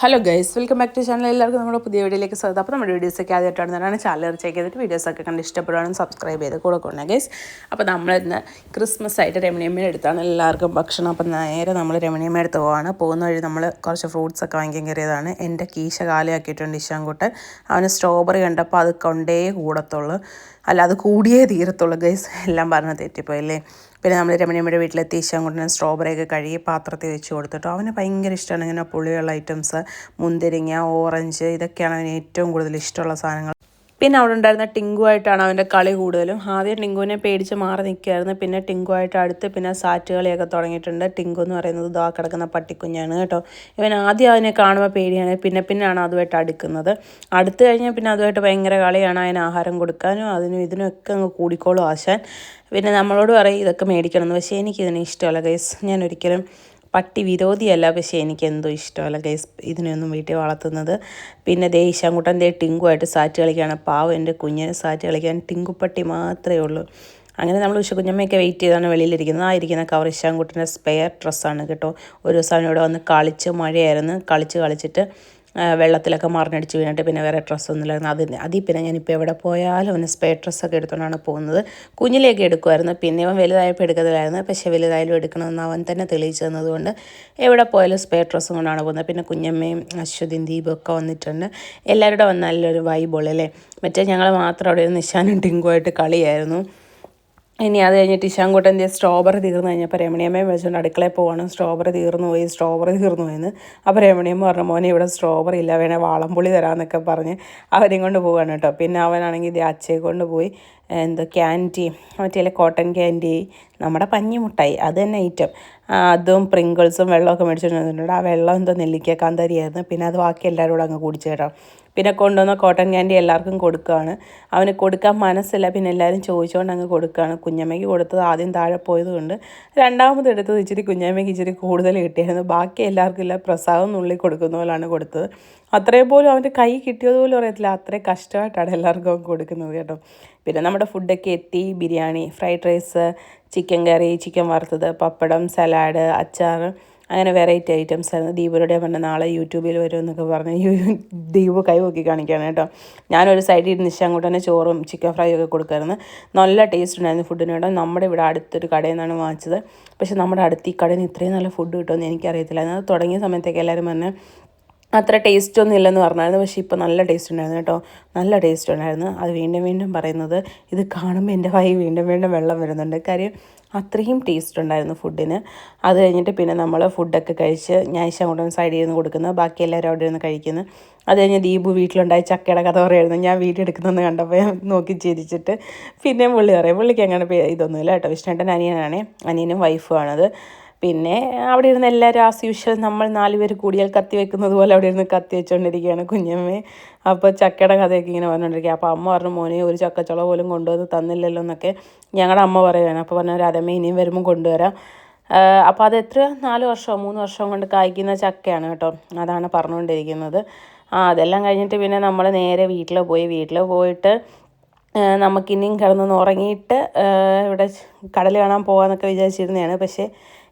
Hello guys welcome back to channel എല്ലാവർക്കും നമ്മുടെ പുതിയ വീഡിയോയിലേക്ക് സ്വാഗതം. അപ്പോൾ നമ്മുടെ വീഡിയോസൊക്കെ ആദ്യമായിട്ടാണ്. തന്നെയാണ് ചാനൽ ചെക്ക് ചെയ്തിട്ട് വീഡിയോസൊക്കെ കണ്ട് ഇഷ്ടപ്പെടുകയാണെങ്കിൽ സബ്സ്ക്രൈബ് ചെയ്ത് കൂടെ കൊണ്ടേ ഗൈസ് അപ്പോൾ നമ്മളിന്ന് ക്രിസ്മസ് ആയിട്ട് രമണിയമ്മ എടുത്താണ് എല്ലാവർക്കും ഭക്ഷണം. അപ്പോൾ നേരെ നമ്മൾ രമണിയമ്മ എടുത്ത് പോവാണ്. പോകുന്ന വഴി നമ്മൾ കുറച്ച് ഫ്രൂട്ട്സ് ഒക്കെ വാങ്ങിക്കാൻ കയറിയതാണ്. എന്റെ കീശ കാലയാക്കിയിട്ടുണ്ട് ഇശാൻകുട്ടൻ അവന് സ്ട്രോബെറി കണ്ടപ്പോൾ അത് കൊണ്ടേ കൂടത്തുള്ളൂ. അല്ല അത് കൂടിയേ തീരത്തുള്ളൂ. ഗൈസ് എല്ലാം പറഞ്ഞ് തെറ്റിപ്പോയല്ലേ പിന്നെ നമ്മൾ രമണിയമ്മയുടെ വീട്ടിലെത്തി ഇശാൻകുട്ടന് സ്ട്രോബെറി ഒക്കെ കഴുകി പാത്രത്തിൽ വെച്ച് കൊടുത്തിട്ടു. അവന് ഭയങ്കര ഇഷ്ടമാണ് ഇങ്ങനെ പുളിയുള്ള ഐറ്റംസ് മുന്തിരിങ്ങ ഓറഞ്ച് ഇതൊക്കെയാണ് അവന് ഏറ്റവും കൂടുതൽ ഇഷ്ടമുള്ള സാധനങ്ങൾ. പിന്നെ അവിടെ ഉണ്ടായിരുന്ന ടിങ്കുവായിട്ടാണ് അവന്റെ കളി കൂടുതലും. ആദ്യം ടിങ്കുവിനെ പേടിച്ച് മാറി നിൽക്കുകയായിരുന്നു. പിന്നെ ടിങ്കുവായിട്ട് അടുത്ത് പിന്നെ സാറ്റ് കളിയൊക്കെ തുടങ്ങിയിട്ടുണ്ട്. ടിങ്കു എന്ന് പറയുന്നത് ദാ കിടക്കുന്ന പട്ടിക്കുഞ്ഞാണ് കേട്ടോ. ഇവൻ ആദ്യം അവനെ കാണുമ്പോൾ പേടിയാണ്. പിന്നെ പിന്നെയാണ് അതുമായിട്ട് അടുക്കുന്നത്. അടുത്ത് കഴിഞ്ഞാൽ പിന്നെ അതുമായിട്ട് ഭയങ്കര കളിയാണ്. അതിന് ആഹാരം കൊടുക്കാനും അതിനും ഇതിനൊക്കെ അങ്ങ് കൂടിക്കോളും ആശാൻ. പിന്നെ നമ്മളോട് പറയും ഇതൊക്കെ മേടിക്കണം എന്ന്. പക്ഷേ എനിക്കിതിന് ഇഷ്ടമല്ല ഗൈസ് ഞാൻ ഒരിക്കലും പട്ടി വിരോധിയല്ല പക്ഷേ എനിക്ക് എന്തോ ഇഷ്ടമല്ല ഗൈസ് ഇതിനെയൊന്നും വീട്ടിൽ വളർത്തുന്നത്. പിന്നെ ദേ ഈശാങ്കുട്ടൻ ദേ ടിങ്കുമായിട്ട് സാറ്റ് കളിക്കുകയാണ്. പാവം എന്റെ കുഞ്ഞിനെ സാറ്റ് കളിക്കാൻ ടിങ്കുപ്പട്ടി മാത്രമേ ഉള്ളൂ. അങ്ങനെ നമ്മൾ ഉഷകുഞ്ഞമ്മയൊക്കെ വെയിറ്റ് ചെയ്താണ് വെളിയിലിരിക്കുന്നത്. ആ ഇരിക്കുന്ന കവർ ഇശാൻകുട്ടന്റെ സ്പെയർ ഡ്രസ്സാണ് കേട്ടോ. ഒരു ദിവസം അവനോട് വന്ന് കളിച്ച് മഴയായിരുന്നു. കളിച്ച് കളിച്ചിട്ട് വെള്ളത്തിലൊക്കെ മറിഞ്ഞടിച്ച് വീണിട്ട് പിന്നെ വേറെ ഡ്രസ്സൊന്നുമില്ലായിരുന്നു അതിന് അതിൽ പിന്നെ ഞാനിപ്പോൾ എവിടെ പോയാലും അവന് സ്പേ ഡ്രസ്സൊക്കെ എടുത്തുകൊണ്ടാണ് പോകുന്നത്. കുഞ്ഞിലേക്ക് എടുക്കുമായിരുന്നു പിന്നെ അവൻ വലുതായപ്പോൾ എടുക്കത്തില്ലായിരുന്നു. പക്ഷേ വലുതായാലും എടുക്കണമെന്ന് അവൻ തന്നെ തെളിയിച്ചു തന്നതുകൊണ്ട് എവിടെ പോയാലും സ്പേ ഡ്രസ്സും കൊണ്ടാണ് പോകുന്നത്. പിന്നെ കുഞ്ഞമ്മയും അശ്വതിയും ദീപും ഒക്കെ വന്നിട്ടുണ്ട്. എല്ലാവരുടെ വന്നാലും ഒരു വൈബോളല്ലേ മറ്റേ ഞങ്ങൾ മാത്രം അവിടെ നിശാനും ടിങ്കുമായിട്ട് കളിയായിരുന്നു. ഇനി അത് കഴിഞ്ഞിട്ട് ഇശാൻകുട്ടന്റെ സ്ട്രോബറി തീർന്നു കഴിഞ്ഞപ്പോൾ രമണിയമ്മയും വെച്ചുകൊണ്ട് അടുക്കളയിൽ പോവാണ്. സ്ട്രോബറി തീർന്നു പോയി സ്ട്രോബറി തീർന്നു പോയെന്ന്. അപ്പോൾ രമണിയമ്മ പറഞ്ഞു മോനെ ഇവിടെ സ്ട്രോബറി ഇല്ല വേണേൽ വാളംപുളി തരാമെന്നൊക്കെ പറഞ്ഞ് അവരെയും കൊണ്ട് പോവുകയാണ് കേട്ടോ. പിന്നെ അവനാണെങ്കിൽ ഇത് അച്ഛയെ കൊണ്ട് പോയി. എന്താ ക്യാന്റി മറ്റേ കോട്ടൺ ക്യാന്റി നമ്മുടെ പഞ്ഞി മുട്ടായി അത് തന്നെ ഐറ്റം. അതും പ്രിങ്കിൾസും വെള്ളമൊക്കെ മേടിച്ചിട്ട് ആ വെള്ളം എന്തോ നെല്ലിക്ക കാന്താരിയായിരുന്നു. പിന്നെ അത് ബാക്കി എല്ലാവരും കൂടെ അങ്ങ് കുടിച്ചു കേട്ടോ. പിന്നെ കൊണ്ടുവന്ന കോട്ടൺ ക്യാൻഡി എല്ലാവർക്കും കൊടുക്കുകയാണ് അവന് കൊടുക്കാൻ മനസ്സില്ല. പിന്നെ എല്ലാവരും ചോദിച്ചുകൊണ്ട് അങ്ങ് കൊടുക്കുകയാണ് കുഞ്ഞമ്മയ്ക്ക് കൊടുത്തത് ആദ്യം താഴെ പോയതുകൊണ്ട് രണ്ടാമത് എടുത്തത് ഇച്ചിരി കുഞ്ഞമ്മയ്ക്ക് ഇച്ചിരി കൂടുതൽ കിട്ടിയായിരുന്നു. ബാക്കി എല്ലാവർക്കും ഇല്ല പ്രസാദം നുള്ളി കൊടുക്കുന്ന പോലാണ് കൊടുത്തത്. അത്രയും പോലും അവന്റെ കൈ കിട്ടിയത് പോലും അറിയത്തില്ല. അത്രയും കഷ്ടമായിട്ടാണ് എല്ലാവർക്കും കൊടുക്കുന്നത് കേട്ടോ. പിന്നെ നമ്മുടെ ഫുഡൊക്കെ എത്തി. Biryani fried rice chicken curry chicken വറുത്തത് പപ്പടം സലാഡ് അച്ചാർ അങ്ങനെ വെറൈറ്റി ഐറ്റംസ് ആയിരുന്നു. ദീപുരുടെ പറഞ്ഞ നാളെ യൂട്യൂബിൽ വരും എന്നൊക്കെ പറഞ്ഞ് ദീപ് നോക്കി കാണിക്കുകയാണ് കേട്ടോ. ഞാനൊരു സൈഡിൽ ഇരുന്ന് അങ്ങോട്ട് തന്നെ ചോറും ചിക്കൻ ഫ്രൈ ഒക്കെ കൊടുക്കായിരുന്നു. നല്ല ടേസ്റ്റ് ഉണ്ടായിരുന്നു ഫുഡിന് കേട്ടോ. നമ്മുടെ ഇവിടെ അടുത്തൊരു കടയിൽ നിന്നാണ് വാങ്ങിച്ചത്. പക്ഷേ നമ്മുടെ അടുത്ത് ഈ കടയിൽ നിന്ന് ഇത്രയും നല്ല ഫുഡ് കിട്ടുമെന്ന് എനിക്കറിയത്തില്ല. അത് തുടങ്ങിയ സമയത്തേക്ക് എല്ലാവരും പറഞ്ഞ് അത്ര ടേസ്റ്റ് ഒന്നും ഇല്ലെന്ന് പറഞ്ഞായിരുന്നു. പക്ഷേ ഇപ്പോൾ നല്ല ടേസ്റ്റ് ഉണ്ടായിരുന്നു കേട്ടോ. നല്ല ടേസ്റ്റ് ഉണ്ടായിരുന്നു. അത് വീണ്ടും വീണ്ടും പറയുന്നത് ഇത് കാണുമ്പോൾ എന്റെ വായി വീണ്ടും വീണ്ടും വെള്ളം വരുന്നുണ്ട്. കാര്യം അത്രയും ടേസ്റ്റ് ഉണ്ടായിരുന്നു ഫുഡിന് അത് കഴിഞ്ഞിട്ട് പിന്നെ നമ്മൾ ഫുഡൊക്കെ കഴിച്ച് ഞാൻ അങ്ങോട്ടും സൈഡിൽ നിന്ന് കൊടുക്കുന്നത് ബാക്കി എല്ലാവരും അവിടെ ഇരുന്ന് കഴിക്കുന്നു. അത് കഴിഞ്ഞ് ദീപു വീട്ടിലുണ്ടായ ചക്കയുടെ കഥ പറയായിരുന്നു. ഞാൻ വീഡിയോ എടുക്കുന്നതെന്ന് കണ്ടപ്പോൾ നോക്കി ചിരിച്ചിട്ട് പിന്നെ പുള്ളി പറയും പുള്ളിക്ക് അങ്ങനെ ഇതൊന്നുമില്ല കേട്ടോ. വിഷ്ണുട്ടൻ അനിയനാണേ. അനിയനും വൈഫുമാണത് പിന്നെ അവിടെ ഇരുന്ന് എല്ലാവരും ആസ് യൂഷ്വൽ നമ്മൾ നാലുപേർ കൂടിയാൽ കത്തി വെക്കുന്നത് പോലെ അവിടെ ഇരുന്ന് കത്തി വെച്ചുകൊണ്ടിരിക്കുകയാണ് കുഞ്ഞമ്മേ. അപ്പോൾ ചക്കയുടെ കഥയൊക്കെ ഇങ്ങനെ പറഞ്ഞുകൊണ്ടിരിക്കുക അപ്പോൾ അമ്മ പറഞ്ഞു മോനെ ഒരു ചക്കച്ചുള പോലും കൊണ്ടുവന്ന് തന്നില്ലല്ലോ എന്നൊക്കെ ഞങ്ങളുടെ അമ്മ പറയുകയാണ് അപ്പോൾ പറഞ്ഞു രാധമ്മ ഇനിയും വരുമ്പോൾ കൊണ്ടുവരാം. അപ്പോൾ അത് എത്ര? നാല് വർഷമോ മൂന്ന് വർഷം കൊണ്ട് കായ്ക്കുന്ന ചക്കയാണ് കേട്ടോ. അതാണ് പറഞ്ഞുകൊണ്ടിരിക്കുന്നത് ആ അതെല്ലാം കഴിഞ്ഞിട്ട് പിന്നെ നമ്മൾ നേരെ വീട്ടിൽ പോയി. വീട്ടിൽ പോയിട്ട് നമുക്കിനിയും കിടന്നൊന്ന് ഉറങ്ങിയിട്ട് ഇവിടെ കടൽ കാണാൻ പോകാമെന്നൊക്കെ വിചാരിച്ചിരുന്നതാണ്. പക്ഷേ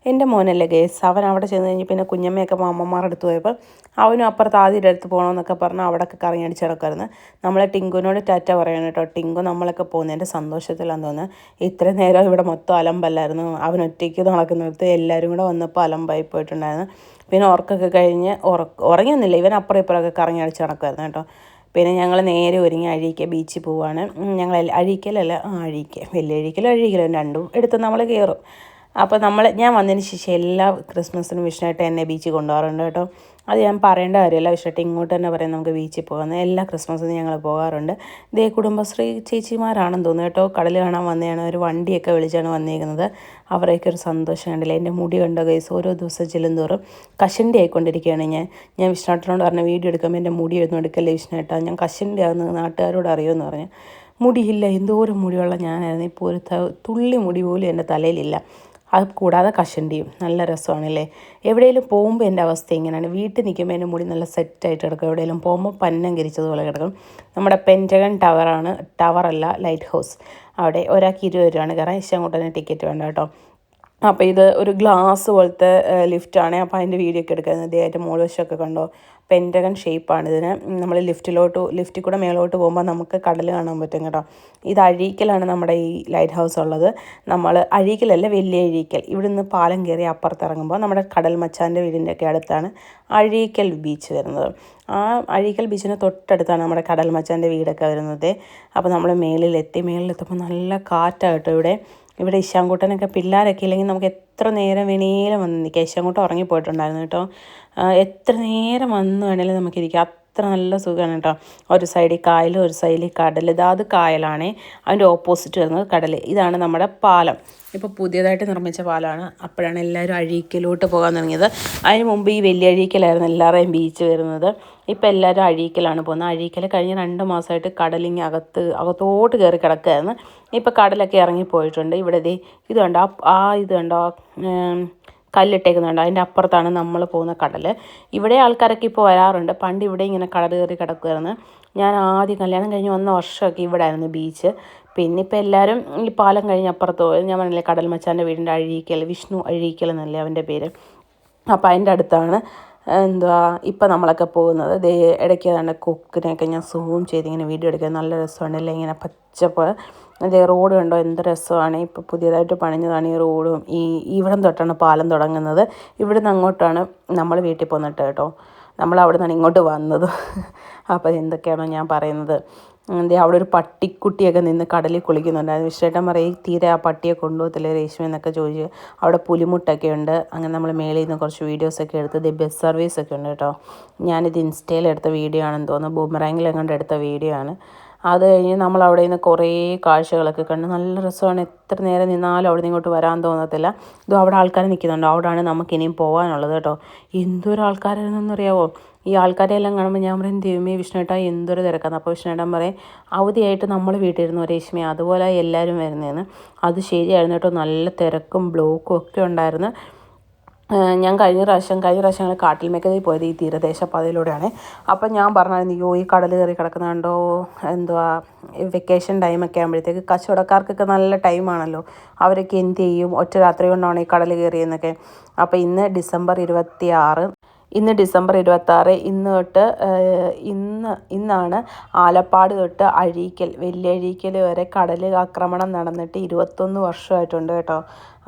എന്റെ മോനല്ലേ ഗേസ് അവൻ അവിടെ ചെന്ന് കഴിഞ്ഞ് പിന്നെ കുഞ്ഞമ്മയൊക്കെ അമ്മമാരുടെ അടുത്ത് പോയപ്പോൾ അവനും അപ്പുറത്ത് ആദ്യയുടെ അടുത്ത് പോകണമെന്നൊക്കെ പറഞ്ഞ് അവിടെയൊക്കെ കറങ്ങി അടിച്ച് കിടക്കായിരുന്നു നമ്മളെ ടിങ്കുവിനോട് ടാറ്റ പറയണം കേട്ടോ ടിങ്കു നമ്മളൊക്കെ പോകുന്നതിന്റെ സന്തോഷത്തിലാന്ന് തോന്നുന്നത് ഇത്ര നേരം ഇവിടെ മൊത്തം അലമ്പല്ലായിരുന്നു. അവൻ ഒറ്റയ്ക്ക് നടക്കുന്നിടത്ത് എല്ലാവരും കൂടെ വന്നപ്പോൾ അലമ്പായി പോയിട്ടുണ്ടായിരുന്നു. പിന്നെ ഉറക്കൊക്കെ കഴിഞ്ഞ് ഉറക്ക ഉറങ്ങിയൊന്നുമില്ല. ഇവൻ അപ്പുറം ഇപ്പുറമൊക്കെ കറങ്ങി അടിച്ച് നടക്കുമായിരുന്നു കേട്ടോ. പിന്നെ ഞങ്ങൾ നേരെ ഒരുങ്ങി അഴീക്ക ബീച്ചിൽ പോവാണ്. ഞങ്ങൾ അഴീക്കലല്ല ആ അഴീക്ക വലിയ അഴീക്കലും അഴീക്കലും രണ്ടും എടുത്ത് നമ്മൾ കയറും. അപ്പോൾ നമ്മൾ ഞാൻ വന്നതിന് ശേഷം എല്ലാ ക്രിസ്മസിനും വിഷ്ണുമായിട്ട് എന്നെ ബീച്ചിൽ കൊണ്ടുപോകാറുണ്ട് കേട്ടോ. അത് ഞാൻ പറയേണ്ട കാര്യമല്ല. വിഷ്ണുട്ട് ഇങ്ങോട്ട് തന്നെ പറയാം. നമുക്ക് ബീച്ചിൽ പോകുന്നത് എല്ലാ ക്രിസ്മസിനും ഞങ്ങൾ പോകാറുണ്ട്. ഇതേ കുടുംബശ്രീ ചേച്ചിമാരാണെന്ന് തോന്നുന്നു കേട്ടോ. കടൽ കാണാൻ വന്നതാണ്. ഒരു വണ്ടിയൊക്കെ വിളിച്ചാണ് വന്നിരിക്കുന്നത് അവരെയൊക്കെ ഒരു സന്തോഷം കണ്ടില്ല? എന്റെ മുടി കണ്ട കേസ് ഓരോ ദിവസം ചെല്ലുന്തോറും കഷണ്ടി ആയിക്കൊണ്ടിരിക്കുകയാണ് ഞാൻ. ഞാൻ വിഷ്ണുട്ടിനോട് പറഞ്ഞ വീഡിയോ എടുക്കുമ്പോൾ എന്റെ മുടി ഒന്നും എടുക്കല്ലേ വിഷ്ണുട്ടാ ഞാൻ കഷണ്ടി ആകുന്നത് നാട്ടുകാരോട് അറിയുമെന്ന് പറഞ്ഞു. മുടിയില്ല. എന്തോരം മുടിയുള്ള ഞാനായിരുന്നു. ഇപ്പോൾ ഒരു തുള്ളി മുടി പോലും എന്റെ തലയിലില്ല. അത് കൂടാതെ കഷണ്ടിയും. നല്ല രസമാണല്ലേ? എവിടെയെങ്കിലും പോകുമ്പോൾ എന്റെ അവസ്ഥ ഇങ്ങനെയാണ്. വീട്ടിൽ നിൽക്കുമ്പോൾ എന്റെ മുടി നല്ല സെറ്റായിട്ട് കിടക്കും. എവിടെയെങ്കിലും പോകുമ്പോൾ പന്നം കിരിച്ചതുപോലെ കിടക്കും. നമ്മുടെ പെന്റഗൺ ടവറാണ് ടവറല്ല ലൈറ്റ് ഹൗസ് അവിടെ ഒരാൾക്ക് ഇരുപത് രൂപയാണ്. കയറാൻ ഇഷ്ടം ടിക്കറ്റ് വേണ്ട കേട്ടോ. അപ്പോൾ ഇത് ഒരു ഗ്ലാസ് പോലത്തെ ലിഫ്റ്റാണ് അപ്പോൾ അതിന്റെ വീഡിയോ ഒക്കെ എടുക്കുന്നത് ഇതേറ്റ മോൾ വശമൊക്കെ കണ്ടോ? പെന്റഗൺ ഷേപ്പാണ്. ഇതിന് നമ്മൾ ലിഫ്റ്റിലോട്ട് ലിഫ്റ്റിൽ കൂടെ മേലോട്ട് പോകുമ്പോൾ നമുക്ക് കടൽ കാണാൻ പറ്റും കേട്ടോ. ഇത് അഴീക്കലാണ് നമ്മുടെ ഈ ലൈറ്റ് ഹൗസ് ഉള്ളത്. നമ്മൾ അഴീക്കലല്ല വലിയ അഴീക്കൽ. ഇവിടുന്ന് പാലം കയറി അപ്പുറത്തിറങ്ങുമ്പോൾ നമ്മുടെ കടൽ മച്ചാന്റെ വീടിന്റെ ഒക്കെ അടുത്താണ് അഴീക്കൽ ബീച്ച് വരുന്നത്. ആ അഴീക്കൽ ബീച്ചിന് തൊട്ടടുത്താണ് നമ്മുടെ കടൽ മച്ചാന്റെ വീടൊക്കെ വരുന്നത്. അപ്പോൾ നമ്മൾ മേളിലെത്തി. മേളിലെത്തുമ്പോൾ നല്ല കാറ്റാട്ടോ ഇവിടെ. ഇവിടെ ഇശാങ്കൂട്ടനൊക്കെ പിള്ളേരൊക്കെ ഇല്ലെങ്കിൽ നമുക്ക് എത്ര നേരം വേണേലും വന്ന് നിൽക്കാം. ഇശാങ്കൂട്ടൻ ഉറങ്ങിപ്പോയിട്ടുണ്ടായിരുന്നു കേട്ടോ. എത്ര നേരം വന്ന് വേണേലും നമുക്കിരിക്കാം. അത്ര നല്ല സുഖമാണ് കേട്ടോ ഒരു സൈഡിൽ കായൽ ഒരു സൈഡിൽ കടൽ ഇതാ അത് കായലാണേ. അതിന്റെ ഓപ്പോസിറ്റ് വരുന്നത് കടൽ ഇതാണ് നമ്മുടെ പാലം. ഇപ്പോൾ പുതിയതായിട്ട് നിർമ്മിച്ച പാലമാണ് അപ്പോഴാണ് എല്ലാവരും അഴീക്കലോട്ട് പോകാൻ തുടങ്ങിയത്. അതിന് മുമ്പ് ഈ വലിയ അഴീക്കലായിരുന്നു എല്ലാവരെയും ബീച്ച് വരുന്നത്. ഇപ്പോൾ എല്ലാവരും അഴീക്കലാണ് പോകുന്നത്. അഴീക്കൽ കഴിഞ്ഞ രണ്ട് മാസമായിട്ട് കടലിങ്ങി അകത്ത് അകത്തോട്ട് കയറി കിടക്കുകയായിരുന്നു. ഇപ്പോൾ കടലൊക്കെ ഇറങ്ങിപ്പോയിട്ടുണ്ട്. ഇവിടെ ഇത് കണ്ടോ? ആ- ഇത് കണ്ടോ? കല്ലിട്ടേക്കുന്നുണ്ട്. അതിന്റെ അപ്പുറത്താണ് നമ്മൾ പോകുന്ന കടൽ ഇവിടെ ആൾക്കാരൊക്കെ ഇപ്പോൾ വരാറുണ്ട്. പണ്ട് ഇവിടെ ഇങ്ങനെ കടൽ കയറി കിടക്കുമായിരുന്നു ഞാൻ ആദ്യം കല്യാണം കഴിഞ്ഞ് വന്ന വർഷമൊക്കെ ഇവിടെ ആയിരുന്നു ബീച്ച്. പിന്നെ ഇപ്പോൾ എല്ലാവരും ഈ പാലം കഴിഞ്ഞ് അപ്പുറത്ത് ഞാൻ പറഞ്ഞില്ലേ കടൽ മച്ചാന്റെ വീടിന്റെ അഴീക്കൽ വിഷ്ണു അഴീക്കൽ എന്നല്ലേ അവന്റെ പേര്. അപ്പോൾ അതിന്റെ അടുത്താണ് എന്തുവാ ഇപ്പം നമ്മളൊക്കെ പോകുന്നത്. ദേ ഇടയ്ക്ക് തന്നെ കുക്കിനെയൊക്കെ ഞാൻ സൂം ചെയ്ത് ഇങ്ങനെ വീഡിയോ എടുക്കാൻ നല്ല രസമുണ്ടല്ലേ ഇങ്ങനെ പച്ചപ്പ് അതേ റോഡ് കണ്ടോ? എന്ത് രസമാണ്. ഇപ്പോൾ പുതിയതായിട്ട് പണിഞ്ഞതാണ് ഈ റോഡും. ഈ ഇവിടം തൊട്ടാണ് പാലം തുടങ്ങുന്നത്. ഇവിടെ നിന്ന് അങ്ങോട്ടാണ് നമ്മൾ വീട്ടിൽ പോന്നിട്ട് കേട്ടോ. നമ്മൾ അവിടെ നിന്നാണ് ഇങ്ങോട്ട് വന്നത്. അപ്പോൾ എന്തൊക്കെയാണോ ഞാൻ പറയുന്നത്. എന്താ അവിടെ ഒരു പട്ടിക്കുട്ടിയൊക്കെ നിന്ന് കടലിൽ കുളിക്കുന്നുണ്ടായിരുന്നു വിശ്വേട്ടൻ പറയും "ഈ തീരെ ആ പട്ടിയെ കൊണ്ടുപോകത്തില്ല രേഷ്മ? എന്നൊക്കെ ചോദിച്ചു. അവിടെ പുലിമുട്ടൊക്കെ ഉണ്ട്. അങ്ങനെ നമ്മൾ മേളിൽ നിന്ന് കുറച്ച് വീഡിയോസൊക്കെ എടുത്ത് ദേ ബസ് സർവീസൊക്കെ ഉണ്ട് കേട്ടോ. ഞാനിത് ഇൻസ്റ്റയിൽ എടുത്ത വീഡിയോ ആണെന്ന് തോന്നുന്നു. ബൂമറാങ്കിൽ എങ്ങാണ്ട് എടുത്ത വീഡിയോ ആണ്. അത് കഴിഞ്ഞ് നമ്മൾ അവിടെ നിന്ന് കുറേ കാഴ്ചകളൊക്കെ കണ്ട് നല്ല രസമാണ്. എത്ര നേരം നിന്നാലും അവിടെ നിന്ന് ഇങ്ങോട്ട് വരാൻ തോന്നത്തില്ല. ഇതും അവിടെ ആൾക്കാർ നിൽക്കുന്നുണ്ട്. അവിടെയാണ് നമുക്ക് ഇനിയും പോകാനുള്ളത് കേട്ടോ. എന്തൊരു ആൾക്കാരാണെന്നറിയാവോ ഈ ആൾക്കാരെ എല്ലാം കാണുമ്പോൾ ഞാൻ പറയും ദൈവമേ വിഷ്ണുവേട്ടാ എന്തൊരു തിരക്കാന്ന്. അപ്പോൾ വിഷ്ണുവേട്ടൻ പറയും അവധിയായിട്ട് നമ്മൾ വീട്ടിലിരുന്നു രേഷ്മി അതുപോലെ എല്ലാവരും വരുന്നതെന്ന് അത് ശരിയായിരുന്നു കേട്ടോ. നല്ല തിരക്കും ബ്ലോക്കും ഒക്കെ ഉണ്ടായിരുന്നു. ഞാൻ കഴിഞ്ഞ പ്രാവശ്യം കഴിഞ്ഞ പ്രാവശ്യം ഞങ്ങൾ കാട്ടിൽ മേക്കതിൽ പോയത് ഈ തീരദേശ പാതയിലൂടെയാണ് അപ്പം ഞാൻ പറഞ്ഞായിരുന്നു അയ്യോ ഈ കടൽ കയറി കിടക്കുന്ന കണ്ടോ? എന്തുവാ? വെക്കേഷൻ ടൈമൊക്കെ ആകുമ്പോഴത്തേക്ക് കച്ചവടക്കാർക്കൊക്കെ നല്ല ടൈമാണല്ലോ അവരൊക്കെ എന്ത് ചെയ്യും? ഒറ്റ രാത്രി കൊണ്ടാണ് ഈ കടൽ കയറിയെന്നൊക്കെ. അപ്പോൾ ഇന്ന് ഡിസംബർ ഇരുപത്തി ആറ് ഇന്ന് ഡിസംബർ ഇരുപത്താറ് ഇന്ന് തൊട്ട് ഇന്ന് ഇന്നാണ് ആലപ്പാട് തൊട്ട് അഴീക്കൽ വലിയ അഴീക്കൽ വരെ കടൽ ആക്രമണം നടന്നിട്ട് ഇരുപത്തൊന്ന് വർഷമായിട്ടുണ്ട് കേട്ടോ.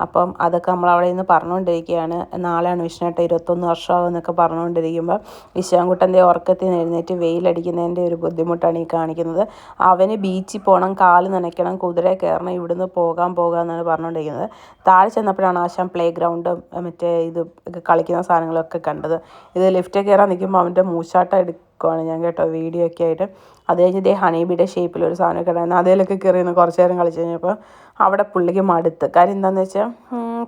അപ്പം അതൊക്കെ നമ്മൾ അവിടെ നിന്ന് പറഞ്ഞുകൊണ്ടിരിക്കുകയാണ്. നാളെയാണ് വിഷ്ണുട്ട ഇരുപത്തൊന്ന് വർഷമാകും എന്നൊക്കെ പറഞ്ഞുകൊണ്ടിരിക്കുമ്പോൾ വിശ്വാൻകുട്ടന്റെ ഉറക്കത്തിൽ നിന്ന് എഴുന്നേറ്റ് വെയിലടിക്കുന്നതിന്റെ ഒരു ബുദ്ധിമുട്ടാണ് ഈ കാണിക്കുന്നത്. അവന് ബീച്ചിൽ പോകണം കാൽ നനയ്ക്കണം കുതിര കയറണം ഇവിടുന്ന് പോകാൻ പോകാം എന്നാണ് പറഞ്ഞുകൊണ്ടിരിക്കുന്നത്. താഴെ ചെന്നപ്പോഴാണ് ആശാൻ പ്ലേ ഗ്രൗണ്ടും മറ്റേ ഇത് കളിക്കുന്ന സാധനങ്ങളൊക്കെ കണ്ടത്. ഇത് ലിഫ്റ്റ് കയറാൻ നിൽക്കുമ്പോൾ അവന്റെ മൂച്ചാട്ടം എടുക്കുവാണ് ഞാൻ കേട്ടോ വീഡിയോ ഒക്കെ ആയിട്ട്. അത് കഴിഞ്ഞ് ഇതേ ഹണീബിയുടെ ഷേപ്പിൽ ഒരു സാധനമൊക്കെ ഉണ്ടായിരുന്നു. അതിലൊക്കെ കയറി നിന്ന് കുറച്ച് നേരം കളിച്ച് കഴിഞ്ഞപ്പോൾ അവിടെ പുള്ളിക്ക് മടുത്ത്. കാര്യം എന്താണെന്ന് വെച്ചാൽ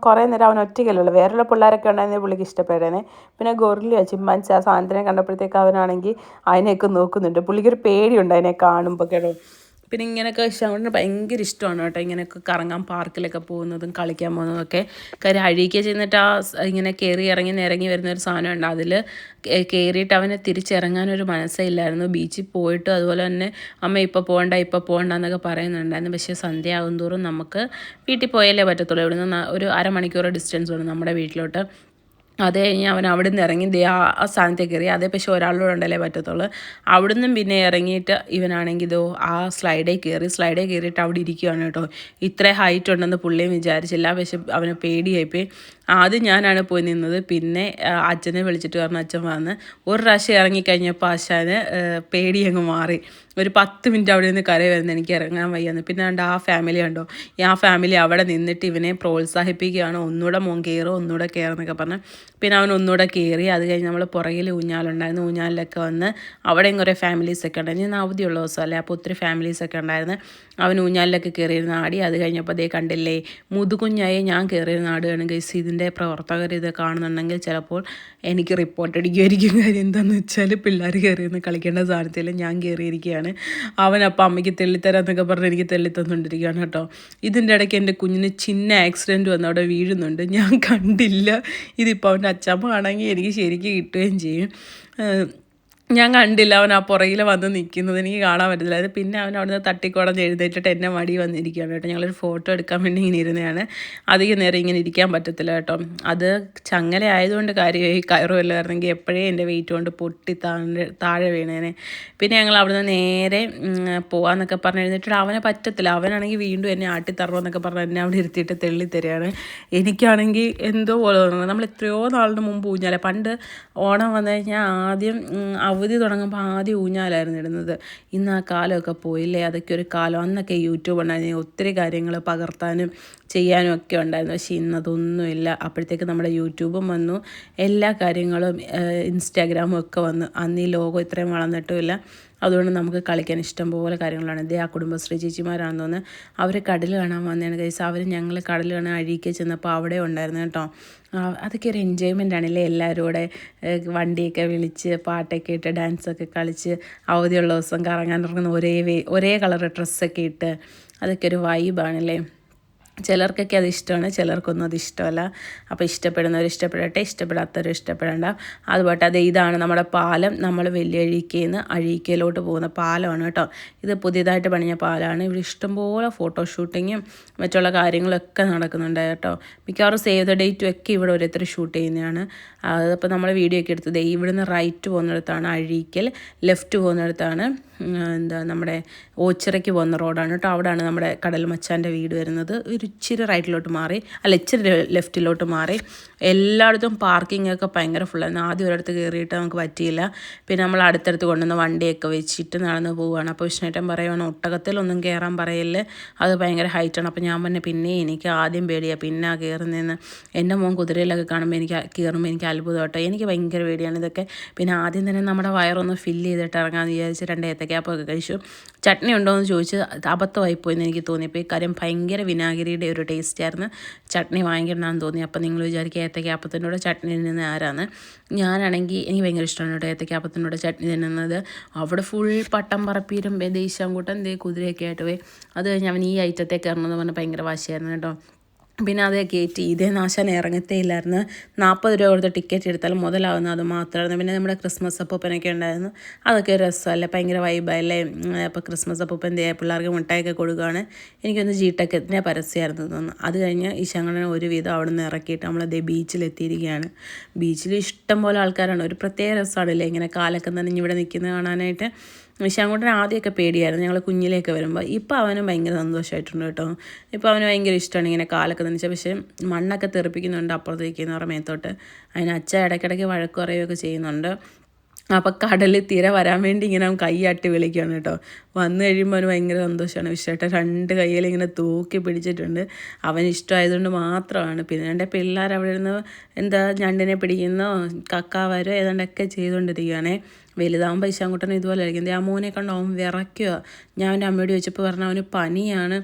കുറേ നേരം അവൻ ഒറ്റയ്ക്കല്ലോ വേറെയുള്ള പിള്ളേരൊക്കെ ഉണ്ടായിരുന്നെങ്കിൽ പുള്ളിക്ക് ഇഷ്ടപ്പെട്ടേനെ പിന്നെ ഗൊറില്ല ചിമ്പാൻസി ആ സാധനത്തിനെ കണ്ടപ്പോഴത്തേക്ക് അവനാണെങ്കിൽ അതിനെയൊക്കെ നോക്കുന്നുണ്ട്. പുള്ളിക്കൊരു പേടിയുണ്ട് അതിനെ കാണുമ്പോൾ കേട്ടോ. പിന്നെ ഇങ്ങനെയൊക്കെ ഇഷ്ടമാണ് ഭയങ്കര ഇഷ്ടമാണ് കേട്ടോ ഇങ്ങനെയൊക്കെ കറങ്ങാൻ പാർക്കിലൊക്കെ പോകുന്നതും കളിക്കാൻ പോകുന്നതൊക്കെ. കാര്യം അഴീക്ക് ചെന്നിട്ട് ആ ഇങ്ങനെ കയറി ഇറങ്ങി നിരങ്ങി വരുന്ന ഒരു സാധനം സാധനമുണ്ട് അതിൽ കയറിയിട്ട് അവനെ തിരിച്ചിറങ്ങാനൊരു മനസ്സേ ഇല്ലായിരുന്നു. ബീച്ചിൽ പോയിട്ട് അതുപോലെ തന്നെ അമ്മ ഇപ്പോൾ പോകണ്ട ഇപ്പോൾ പോകണ്ട എന്നൊക്കെ പറയുന്നുണ്ടായിരുന്നു. പക്ഷേ സന്ധ്യ ആകും തോറും നമുക്ക് വീട്ടിൽ പോയാലേ പറ്റത്തുള്ളൂ. ഇവിടുന്ന് ഒരു അരമണിക്കൂർ ഡിസ്റ്റൻസ് വേണം നമ്മുടെ വീട്ടിലോട്ട്. അത് കഴിഞ്ഞ് അവൻ അവിടെ നിന്ന് ഇറങ്ങി ദേ ആ സ്ഥാനത്തേക്ക് കയറി. അതേ പക്ഷേ ഒരാളോട് ഉണ്ടല്ലേ പറ്റത്തുള്ളൂ. അവിടെ നിന്നും പിന്നെ ഇറങ്ങിയിട്ട് ഇവനാണെങ്കിൽ ഇതോ ആ സ്ലൈഡേ കയറി സ്ലൈഡേ കയറിയിട്ട് അവിടെ ഇരിക്കുകയാണ് കേട്ടോ. ഇത്ര ഹൈറ്റ് ഉണ്ടെന്ന് പുള്ളിയും വിചാരിച്ചില്ല. പക്ഷെ അവന് പേടിയായിപ്പോയി. ആദ്യം ഞാനാണ് പോയി നിന്നത്. പിന്നെ അച്ഛനെ വിളിച്ചിട്ട് പറഞ്ഞ അച്ഛൻ വന്ന് ഒരു പ്രാവശ്യം ഇറങ്ങിക്കഴിഞ്ഞപ്പോൾ ആശാന് ആ, പേടി അങ്ങ് മാറി. ഒരു പത്ത് മിനിറ്റ് അവിടെ നിന്ന് കരയിൽ വരുന്നത് എനിക്ക് ഇറങ്ങാൻ വയ്യാന്ന്. പിന്നെ കണ്ട് ആ ഫാമിലി കണ്ടോ? ഈ ആ ഫാമിലി അവിടെ നിന്നിട്ട് ഇവനെ പ്രോത്സാഹിപ്പിക്കുകയാണ്. ഒന്നുകൂടെ മോൻ കയറും ഒന്നുകൂടെ കയറുന്നൊക്കെ പറഞ്ഞ്. പിന്നെ അവൻ ഒന്നുകൂടെ കയറി അത് കഴിഞ്ഞ് നമ്മൾ പുറകിൽ ഊഞ്ഞാലുണ്ടായിരുന്നു. ഊഞ്ഞാലിലൊക്കെ വന്ന് അവിടെയും കുറേ ഫാമിലീസൊക്കെ ഉണ്ടായിരുന്നു. ഇന്ന് അവധിയുള്ള ദിവസമല്ലേ അപ്പോൾ ഒത്തിരി ഫാമിലീസൊക്കെ ഉണ്ടായിരുന്നു. അവൻ ഊഞ്ഞാലിലൊക്കെ കയറിയിരുന്ന ആടി. അത് കഴിഞ്ഞപ്പോൾ അതേ കണ്ടില്ലേ മുതുകുഞ്ഞായി ഞാൻ കയറിയിരുന്ന ആടുകയാണ് ഗൈസ് ഇതിന്റെ പ്രവർത്തകർ ഇത് കാണുന്നുണ്ടെങ്കിൽ ചിലപ്പോൾ എനിക്ക് റിപ്പോർട്ട് അടിക്കുമായിരിക്കും കാര്യം എന്താണെന്ന് വെച്ചാൽ പിള്ളേർ കയറിയിരുന്ന് കളിക്കേണ്ട സാധനത്തിൽ ഞാൻ കയറിയിരിക്കുകയാണ്. അവൻ അപ്പം അമ്മയ്ക്ക് തെള്ളിത്തരാന്നൊക്കെ പറഞ്ഞ് എനിക്ക് തെള്ളിത്തന്നുകൊണ്ടിരിക്കുകയാണ് കേട്ടോ. ഇതിന്റെ ഇടയ്ക്ക് എന്റെ കുഞ്ഞിന് ചിന്ന ആക്സിഡന്റ് വന്ന് അവിടെ വീഴുന്നുണ്ട്. ഞാൻ കണ്ടില്ല. ഇതിപ്പോൾ അവന്റെ അച്ചമ്മ ആണെങ്കിൽ എനിക്ക് ശരിക്കും കിട്ടുകയും ചെയ്യും. ഞാൻ കണ്ടില്ല അവൻ ആ പുറകിൽ വന്ന് നിൽക്കുന്നത് എനിക്ക് കാണാൻ പറ്റില്ല അത് പിന്നെ അവൻ അവിടുന്ന് തട്ടിക്കുടഞ്ഞ് എഴുന്നേറ്റിട്ട് എന്നെ മടി വന്നിരിക്കുകയാണ് കേട്ടോ. ഞങ്ങളൊരു ഫോട്ടോ എടുക്കാൻ വേണ്ടി ഇങ്ങനെ ഇരുന്നതാണ്. അധികം നേരം ഇങ്ങനെ ഇരിക്കാൻ പറ്റത്തില്ല കേട്ടോ. അത് ചങ്ങല ആയതുകൊണ്ട് കാര്യമായി കയറുമല്ലായിരുന്നെങ്കിൽ എപ്പോഴേ എന്റെ വെയിറ്റ് കൊണ്ട് പൊട്ടി താഴെ താഴെ വീണേനെ. പിന്നെ ഞങ്ങൾ അവിടുന്ന് നേരെ പോകാമെന്നൊക്കെ പറഞ്ഞ് എഴുന്നേറ്റിട്ട് അവനെ പറ്റത്തില്ല. അവനാണെങ്കിൽ വീണ്ടും എന്നെ ആട്ടിത്തറണമെന്നൊക്കെ പറഞ്ഞ് എന്നെ അവിടെ ഇരുത്തിയിട്ട് തെള്ളിത്തരികയാണ് എനിക്കാണെങ്കിൽ എന്തോ പോലെ തോന്നുന്നത് നമ്മൾ എത്രയോ നാളിന് മുമ്പ് ഊഞ്ഞാലേ. പണ്ട് ഓണം വന്നു കഴിഞ്ഞാൽ ആദ്യം അവധി തുടങ്ങുമ്പോൾ ആദ്യം ഊഞ്ഞാലായിരുന്നു ഇടുന്നത്. ഇന്ന് ആ കാലമൊക്കെ പോയില്ലേ? അതൊക്കെ ഒരു കാലം. അന്നൊക്കെ യൂട്യൂബ് ഉണ്ടായിരുന്നു. ഒത്തിരി കാര്യങ്ങൾ പകർത്താനും ചെയ്യാനും ഒക്കെ ഉണ്ടായിരുന്നു. പക്ഷേ ഇന്നതൊന്നുമില്ല. അപ്പോഴത്തേക്ക് നമ്മുടെ യൂട്യൂബും വന്നു. എല്ലാ കാര്യങ്ങളും ഇൻസ്റ്റാഗ്രാമും ഒക്കെ വന്നു. അന്ന് ഈ ലോകം ഇത്രയും വളർന്നിട്ടുമില്ല. അതുകൊണ്ട് നമുക്ക് കളിക്കാൻ ഇഷ്ടം പോലെ കാര്യങ്ങളാണ്. ഇതേ ആ കുടുംബശ്രീ ചേച്ചിമാരാണെന്ന് തോന്നുന്നത് അവർ കടൽ കാണാൻ വന്നതാണ് കഴിച്ച് അവർ ഞങ്ങൾ കടൽ കാണാൻ അഴിക്കെ ചെന്നപ്പോൾ അവിടെ ഉണ്ടായിരുന്നു കേട്ടോ. അതൊക്കെ ഒരു എൻജോയ്മെന്റ് ആണല്ലേ എല്ലാവരും കൂടെ വണ്ടിയൊക്കെ വിളിച്ച് പാട്ടൊക്കെ ഇട്ട് ഡാൻസൊക്കെ കളിച്ച് അവധിയുള്ള ദിവസം കറങ്ങാൻ ഇറങ്ങുന്ന ഒരേ വേ ഒരേ കളർ ഡ്രസ്സൊക്കെ ഇട്ട് അതൊക്കെ ഒരു വൈബാണല്ലേ ചിലർക്കൊക്കെ അത് ഇഷ്ടമാണ് ചിലർക്കൊന്നും അത് ഇഷ്ടമല്ല. അപ്പോൾ ഇഷ്ടപ്പെടുന്നവർ ഇഷ്ടപ്പെടട്ടെ ഇഷ്ടപ്പെടാത്തവർ ഇഷ്ടപ്പെടേണ്ട. അതുപോലെ അത് ഇതാണ് നമ്മുടെ പാലം. നമ്മൾ വലിയ അഴീക്കയിൽ നിന്ന് അഴീക്കയിലോട്ട് പോകുന്ന പാലമാണ് കേട്ടോ. ഇത് പുതിയതായിട്ട് പണിഞ്ഞ പാലമാണ് ഇവിടെ ഇഷ്ടംപോലെ ഫോട്ടോഷൂട്ടിങ്ങും മറ്റുള്ള കാര്യങ്ങളൊക്കെ നടക്കുന്നുണ്ട് കേട്ടോ. മിക്കവാറും സേവ് ദ ഡേറ്റും ഒക്കെ ഇവിടെ ഓരോരുത്തർ ഷൂട്ട് ചെയ്യുന്നതാണ്. അതിപ്പോൾ നമ്മൾ വീഡിയോ ഒക്കെ എടുത്തത് ഇവിടുന്ന് റൈറ്റ് പോകുന്നിടത്താണ് അഴീക്കൽ ലെഫ്റ്റ് പോകുന്നിടത്താണ് എന്താ നമ്മുടെ ഓച്ചിറയ്ക്ക് പോകുന്ന റോഡാണ് കേട്ടോ. അവിടെയാണ് നമ്മുടെ കടൽ മച്ചാന്റെ വീട് വരുന്നത്. ഒരു ഇച്ചിരി റൈറ്റിലോട്ട് മാറി അല്ല ഇച്ചിരി ലെഫ്റ്റിലോട്ട് മാറി. എല്ലായിടത്തും പാർക്കിംഗ് ഒക്കെ ഭയങ്കര ഫുള്ളായിരുന്നു ആദ്യം ഒരിടത്ത് കയറിയിട്ട് നമുക്ക് പറ്റിയില്ല. പിന്നെ നമ്മൾ അടുത്തടുത്ത് കൊണ്ടുവന്ന് വണ്ടിയൊക്കെ വെച്ചിട്ട് നടന്ന് പോവുകയാണ് അപ്പോൾ വിഷ്ണേറ്റം പറയുവാണ് ഒട്ടകത്തിലൊന്നും കയറാൻ പറയില്ല അത് ഭയങ്കര ഹൈറ്റാണ് അപ്പോൾ ഞാൻ പറഞ്ഞ പിന്നെ എനിക്ക് ആദ്യം പേടിയാണ് പിന്നെ കയറുന്നതെന്ന് എന്റെ മോൻ കുതിരയിലൊക്കെ കാണുമ്പോൾ എനിക്ക് കയറുമ്പോൾ എനിക്ക് അത്ഭുതമായിട്ടോ എനിക്ക് ഭയങ്കര പേടിയാണ് ഇതൊക്കെ. പിന്നെ ആദ്യം തന്നെ നമ്മുടെ വയറൊന്ന് ഫില്ല് ചെയ്തിട്ട് ഇറങ്ങാമെന്ന് വിചാരിച്ച് രണ്ട് ഏത്തക്കാപ്പൊക്കെ കഴിച്ചു. ചട്നി ഉണ്ടോ എന്ന് ചോദിച്ച് അബദ്ധമായിപ്പോയെന്ന് എനിക്ക് തോന്നിയപ്പോൾ ഈ കാര്യം ഭയങ്കര വിനാഗിരിയുടെ ഒരു ടേസ്റ്റ് ആയിരുന്നു. ചട്നി വാങ്ങിക്കണമെന്ന് തോന്നി. അപ്പോൾ നിങ്ങൾ വിചാരിക്കുക ഏത്തക്കാപ്പത്തിന്റെ കൂടെ ചട്നി തിന്നുന്ന ആരാണ് ഞാനാണെങ്കിൽ എനിക്ക് ഭയങ്കര ഇഷ്ടമാണ് കേട്ടോ ഏത്തക്കാപ്പത്തിന്റെ കൂടെ ചട്നി തിന്നുന്നത്. അവിടെ ഫുൾ പട്ടം പറപ്പീരും ദേശാങ്കൂട്ടം ദേ കുതിരയൊക്കെ ആയിട്ട് പോയി. അത് കഴിഞ്ഞ് അവൻ ഈ ഐറ്റത്തെ കയറണമെന്ന് പറഞ്ഞാൽ ഭയങ്കര വാശിയായിരുന്നു കേട്ടോ. പിന്നെ അതേ കയറ്റി ഇതേ നാശാൻ ഇറങ്ങത്തേ ഇല്ലായിരുന്നു. നാൽപ്പത് രൂപ കൊടുത്ത് ടിക്കറ്റ് എടുത്താൽ മുതലാവുന്ന അത് മാത്രമായിരുന്നു പിന്നെ നമ്മുടെ ക്രിസ്മസ് അപ്പൂപ്പനൊക്കെ ഉണ്ടായിരുന്നു. അതൊക്കെ ഒരു രസമല്ലേ? ഭയങ്കര വൈബല്ലേ അപ്പോൾ ക്രിസ്മസ് അപ്പൂപ്പൻ എന്ത് പിള്ളേർക്ക് മിഠായിയൊക്കെ കൊടുക്കുകയാണ് എനിക്കൊന്ന് ജി ടെക്കിന്റെ പരസ്യമായിരുന്നു തോന്നുന്നു. അത് കഴിഞ്ഞ് ശങ്കടനെ ഒരുവിധം അവിടെ നിന്ന് ഇറക്കിയിട്ട് നമ്മളതേ ബീച്ചിലെത്തിയിരിക്കുകയാണ് ബീച്ചിൽ ഇഷ്ടം പോലെ ആൾക്കാരാണ്. ഒരു പ്രത്യേക രസമാണല്ലേ? ഇങ്ങനെ കാലൊക്കെ നനഞ്ഞ് ഇവിടെ നിൽക്കുന്നത് കാണാനായിട്ട്. വിശാങ്കുട്ടൻ ആദ്യമൊക്കെ പേടിയായിരുന്നു. ഞങ്ങൾ കുഞ്ഞിലേക്ക് വരുമ്പോൾ ഇപ്പോൾ അവനും ഭയങ്കര സന്തോഷമായിട്ടുണ്ട് കേട്ടോ. ഇപ്പോൾ അവന് ഭയങ്കര ഇഷ്ടമാണ് ഇങ്ങനെ കാലൊക്കെ നനച്ച. പക്ഷേ മണ്ണൊക്കെ തെറിപ്പിക്കുന്നുണ്ട് അപ്പുറത്തേക്ക് എന്ന് പറയുമ്പോൾ മേത്തോട്ട്. അതിന് അച്ഛ ഇടയ്ക്കിടയ്ക്ക് വഴക്ക് പറയുകയൊക്കെ ചെയ്യുന്നുണ്ട്. അപ്പോൾ കടലിൽ തിര വരാൻ വേണ്ടി ഇങ്ങനെ അവൻ കൈയാട്ടി വിളിക്കുകയാണ് കേട്ടോ. വന്നു കഴിയുമ്പോൾ അവന് ഭയങ്കര സന്തോഷമാണ് വിശേട്ട രണ്ട് കയ്യിൽ ഇങ്ങനെ തൂക്കി പിടിച്ചിട്ടുണ്ട്. അവൻ ഇഷ്ടമായതുകൊണ്ട് മാത്രമാണ്. പിന്നെ എന്റെ പിള്ളേർ അവിടെ ഇരുന്ന് എന്താ ഞണ്ടിനെ പിടിക്കുന്നോ കക്കാവരോ ഏതാണ്ടൊക്കെ ചെയ്തുകൊണ്ടിരിക്കുകയാണേ വലുതാകുമ്പോൾ ഇശാങ്കുട്ടൻ ഇതുപോലെ ആയിരിക്കും. ആ മോനെ കണ്ടോ? അവൻ വിറയ്ക്കുക. ഞാൻ അവന്റെ അമ്മയോട് ചോദിച്ചപ്പോൾ പറഞ്ഞു അവന് പനിയാണ്.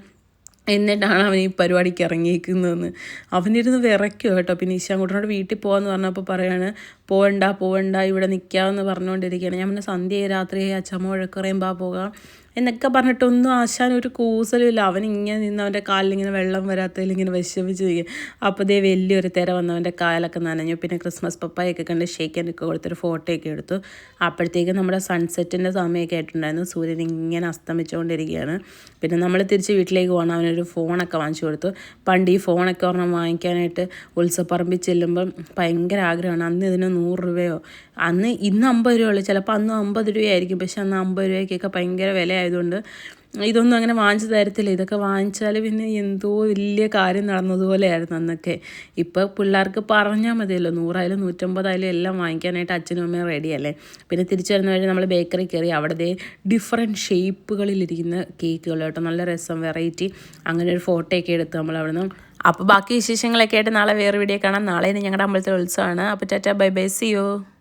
എന്നിട്ടാണ് അവൻ ഈ പരിപാടിക്ക് ഇറങ്ങിയിരിക്കുന്നതെന്ന്. അവനിരുന്ന് വിറയ്ക്കുക കേട്ടോ. പിന്നെ ഈശാങ്കുട്ടനോട് വീട്ടിൽ പോകാമെന്ന് പറഞ്ഞപ്പോൾ പറയാണ് പോവണ്ട പോവണ്ട ഇവിടെ നിൽക്കാമെന്ന് പറഞ്ഞുകൊണ്ടിരിക്കുകയാണ് ഞാൻ പിന്നെ സന്ധ്യ രാത്രി അച്ഛമ്മ വഴക്കുറയുമ്പോൾ പോകാം എന്നൊക്കെ പറഞ്ഞിട്ടൊന്നും ആശാൻ ഒരു കൂസലുമില്ല. അവൻ ഇങ്ങനെ നിന്ന് അവന്റെ കാലിലിങ്ങനെ വെള്ളം വരാത്തതിൽ ഇങ്ങനെ വിഷമിച്ച് ചെയ്യും അപ്പോൾ ദേ വലിയൊരു തിര വന്നവന്റെ കാലൊക്കെ നനഞ്ഞു. പിന്നെ ക്രിസ്മസ് പപ്പായൊക്കെ കണ്ട് ഷേക്കാനൊക്കെ കൊടുത്തൊരു ഫോട്ടോയൊക്കെ എടുത്തു. അപ്പോഴത്തേക്കും നമ്മുടെ സൺസെറ്റിന്റെ സമയമൊക്കെ ആയിട്ടുണ്ടായിരുന്നു. സൂര്യൻ ഇങ്ങനെ അസ്തമിച്ചുകൊണ്ടിരിക്കുകയാണ്. പിന്നെ നമ്മൾ തിരിച്ച് വീട്ടിലേക്ക് പോകണം അവനൊരു ഫോണൊക്കെ വാങ്ങിച്ചു കൊടുത്തു. പണ്ട് ഈ ഫോണൊക്കെ ഒരെണ്ണം വാങ്ങിക്കാനായിട്ട് ഉത്സവപ്പറമ്പിൽ ചെല്ലുമ്പം ഭയങ്കര ആഗ്രഹമാണ്. അന്ന് ഇതിന് നൂറ് രൂപയോ അന്ന് ഇന്ന് അമ്പത് രൂപയുള്ളൂ ചിലപ്പോൾ അന്ന് അമ്പത് രൂപയായിരിക്കും. പക്ഷെ അന്ന് അമ്പത് രൂപയ്ക്കൊക്കെ ഭയങ്കര വിലയായതുകൊണ്ട് ഇതൊന്നും അങ്ങനെ വാങ്ങിച്ചു തരത്തില്ല. ഇതൊക്കെ വാങ്ങിച്ചാൽ പിന്നെ എന്തോ വലിയ കാര്യം നടന്നതുപോലെയായിരുന്നു അന്നൊക്കെ. ഇപ്പോൾ പിള്ളേർക്ക് പറഞ്ഞാൽ മതിയല്ലോ. നൂറായാലും നൂറ്റമ്പതായാലും എല്ലാം വാങ്ങിക്കാനായിട്ട് അച്ഛനും അമ്മയും റെഡിയല്ലേ? പിന്നെ തിരിച്ചു വരുന്ന വഴി നമ്മൾ ബേക്കറി കയറി അവിടെ ഡിഫറെന്റ് ഷേപ്പുകളിലിരിക്കുന്ന കേക്കുകൾ കേട്ടോ. നല്ല രസം വെറൈറ്റി. അങ്ങനെ ഒരു ഫോട്ടോയൊക്കെ എടുത്ത് നമ്മൾ അവിടെ നിന്ന് അപ്പോൾ ബാക്കി വിശേഷങ്ങളൊക്കെ ആയിട്ട് നാളെ വേറെ വീഡിയോ കാണാം. നാളെ ഞങ്ങളുടെ അമ്പലത്തിൽ ഉത്സവമാണ്. അപ്പോൾ tata bye bye see you.